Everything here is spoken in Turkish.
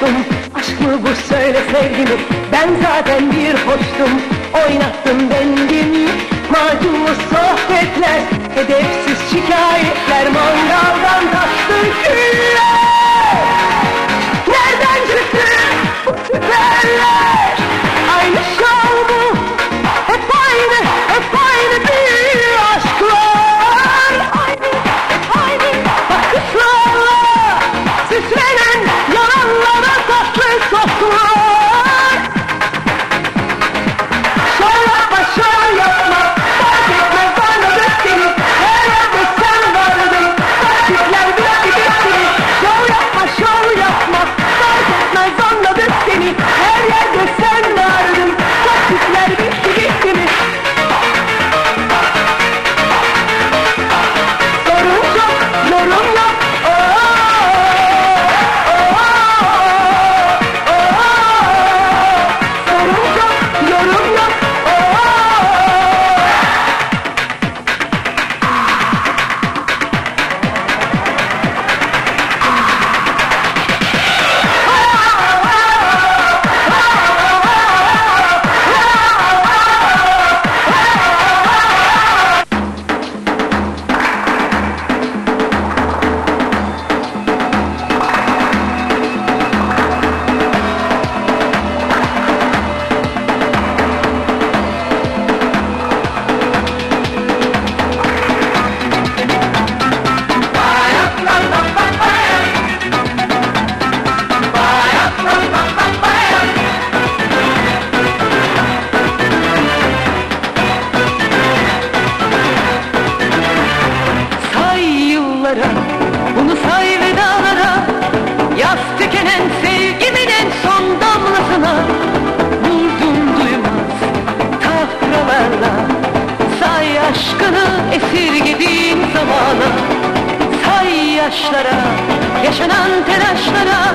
konuştum Aşkımı boş söyle sevgimi. Ben zaten bir hoştum Oynattın beni yollara Bunu say vedalara. Yaz tükenen sevgimin en son damlasına Vurdum duymaz tahralarla Say aşkını esirgediğin zamana Say yaşlara, yaşanan telaşlara.